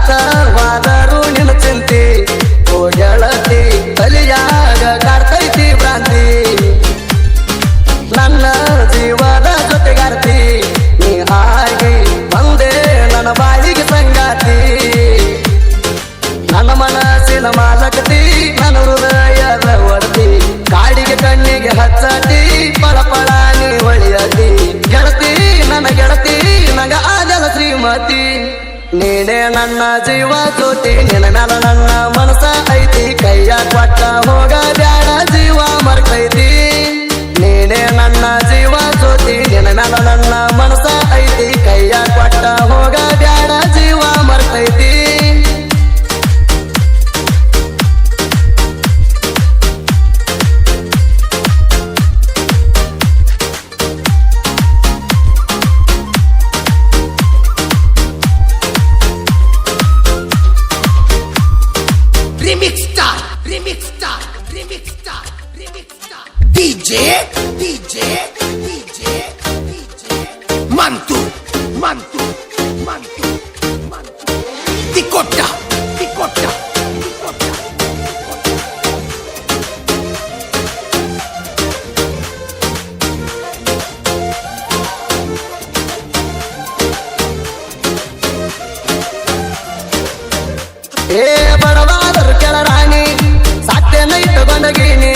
ಹಚ್ಚವಾದರೂ ನಿಲ್ಲ ಚಿಂತೆ. ಓಡಳ ಜೀವ ಜ್ಯೋತಿ ನಿನ್ನ ನನ್ನ ಮನಸ ಐತಿ ಕೈಯ ಕೊಟ್ಟ ಹೋಗ DJ, DJ, DJ, DJ. Mantu, mantu, mantu, mantu. Tikota, tikota. ए बडवा दर केला राणी साते नाही बंद गेली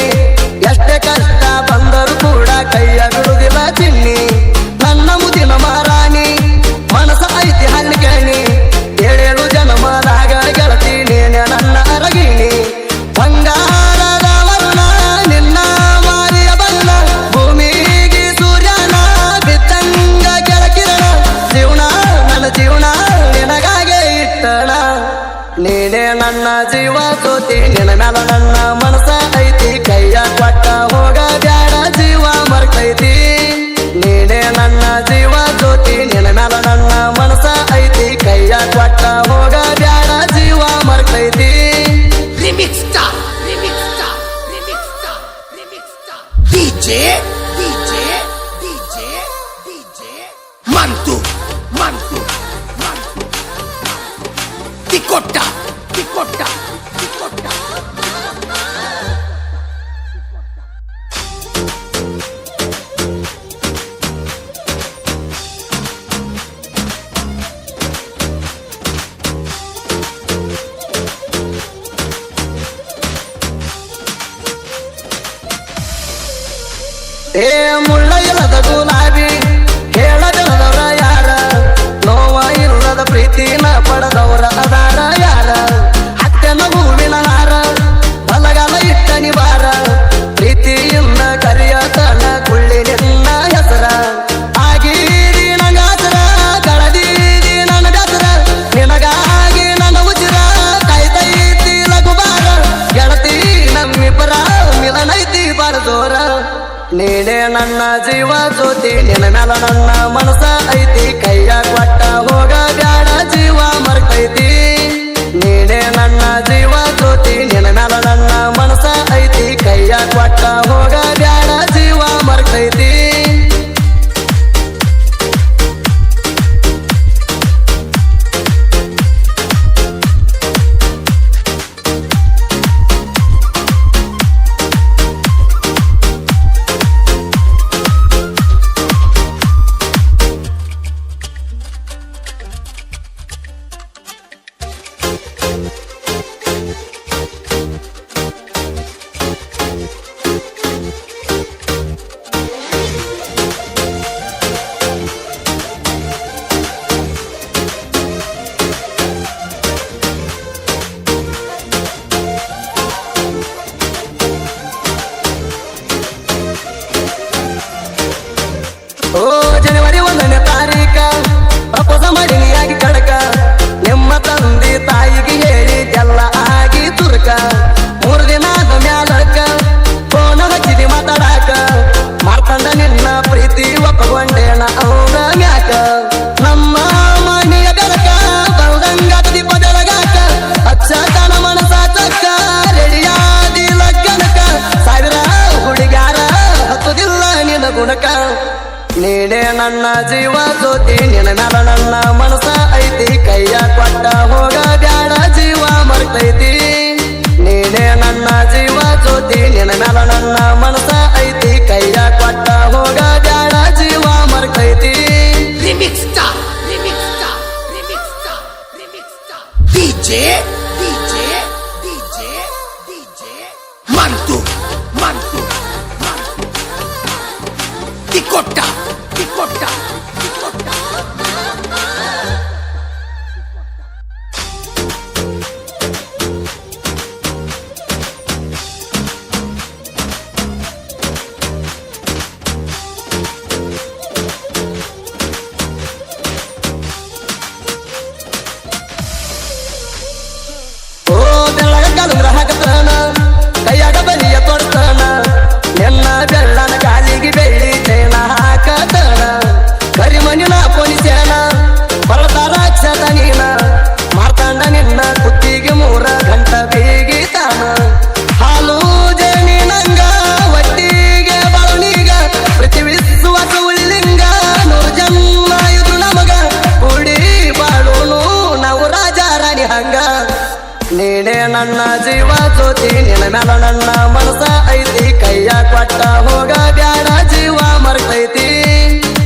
ನೀನೇ ನನ್ನ ಜೀವ ಜ್ಯೋತಿ ನಿನ್ನ ಮ್ಯಾಲ ನನ್ನ ಮನಸ ಐತಿ ಕೈಯ ಕೊಟ್ಟ ಹೋಗ ಬ್ಯಾಡ ಜೀವ ಮರ್ತೈತಿ ನೀನೇ ನನ್ನ ಜೀವ ಜ್ಯೋತಿ ನಿನ್ನ ಮ್ಯಾಲ ನನ್ನ ಮನಸ ಐತಿ ಕೈಯ ಕೊಟ್ಟ ಹೋಗ ಬ್ಯಾಡ ಜೀವ ಮರ್ತೈತಿ Remix Star, Remix Star, Remix Star, Remix Star. DJ, DJ, DJ, DJ. Mantu, Mantu, Mantu. Tikota, Tikota, ಏ ಮುಳ್ಳ ಇಲ್ಲದ ಗುಲಾಬಿ ಹೇಳದವರ ಯಾರ? ನೋವ ಇಲ್ಲದ ಪ್ರೀತಿನ ಪಡೆದವರ ಅದಾರ ಯಾರ? ಅತ್ತೆನ ಹೂವಿನ ಹಾರ, ಬಲಗಾಲ ಇಟ್ಟ ನಿವಾರ? ಪ್ರೀತಿಯಿಂದ ಕರಿಯತನ ಕುಳ್ಳಿ ನಿನ್ನ ಹೆಸರ. ಆಗೀರಿ ನಂಗಾಸರ ಗಳದೀರಿ ನನ್ನ ಬೆಸರ ನಿನಗಾಗಿ ನನ್ನ ಉಜಿರ ಕಾಯ್ತೈತಿ ಲಘುಬಾರ. ಗೆಳತಿ ನಮ್ಮಿಬ್ಬರ ಮಿಲನೈತಿ ಬರದೋರ ನೀನೇ ನನ್ನ ಜೀವ ಜ್ಯೋತಿ, ನಿನ್ನ ಮೇಲ ನನ್ನ ಮನಸ ಐತಿ. ಕೈಯ ಕೊಟ್ಟ ಹೋಗ ಬ್ಯಾಡ, ಜೀವ ಮರ್ತೈತಿ. ನೀಡೆ ನನ್ನ ಜೀವ ಜ್ಯೋತಿ, ನಿನ್ನ ಮೇಲ ನನ್ನ ಮನಸ ಐತಿ ಪ್ರೀತಿ ಒಪ್ಪಕೊಂಡೇಣ ಅವನ ಯಾಕ ನಮ್ಮ ಮನೆಯ ಬೆಳಕ ಬಲ್ದಂಗಾತ ಬದಲಗಾಕ ಅಚ್ಚ ತನ ಮನಸ ಚಕ್ಕ, ರೆಡಿಯಾದಿ ಲಗ್ನಕ ಸಾವಿರ ಹುಡುಗಾರ ಹತ್ತುದಿಲ್ಲ ನಿನ್ನ ಗುಣಕ ನೀನೇ ನನ್ನ ಜೀವ ಜ್ಯೋತಿ, ನಿನ್ನ ಮ್ಯಾಲ ನನ್ನ ಮನಸ ಐತಿ, ಕೈಯ ಕೊಟ್ಟ ಹೋಗ ಬ್ಯಾಡ ಜೀವ ಮರ್ತೈತಿ. ನೀನೇ ನನ್ನ ಜೀವ ಜ್ಯೋತಿ, ನಿನ್ನ ಮ್ಯಾಲ ನನ್ನ ಮನಸ ಐತಿ, ಕೈಯ ಕೊಟ್ಟ ಹೋಗ ನೀನೇ ನನ್ನ ಜೀವ ಜ್ಯೋತಿ, ನಿನ್ನ ಮ್ಯಾಲ ನನ್ನ ಮನಸ ಐತಿ. ಕೈಯ ಕೊಟ್ಟ ಹೋಗ ಬ್ಯಾಡ, ಜೀವ ಮರ್ತೈತಿ.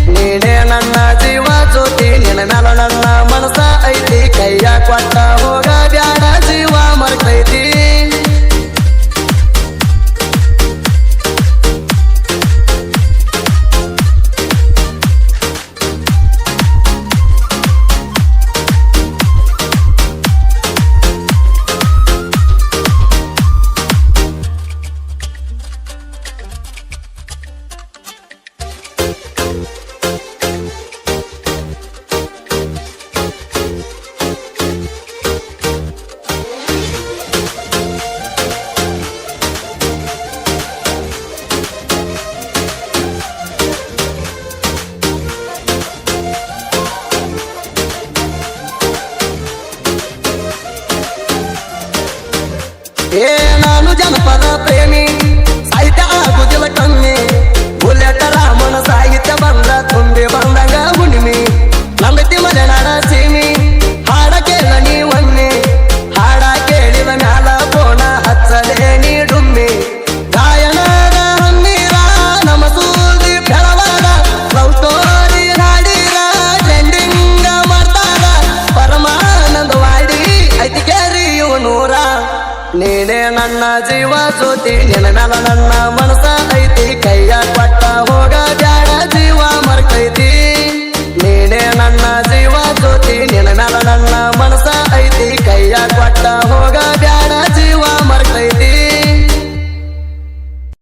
ನೀನೇ ನನ್ನ ಜೀವ ಜ್ಯೋತಿ, ನಿನ್ನ ಮ್ಯಾಲ ನನ್ನ ಮನಸ ಐತಿ. ಕೈಯ ಕೊಟ್ಟ ಹೋಗ ನಾನು ಜನಪದ ಪ್ರೇಮಿ ಸಾಹಿತ್ಯ ಆಗುದಿಲ್ಲ ಕಮ್ಮಿ ಬುಲೆಟ ನನ್ನ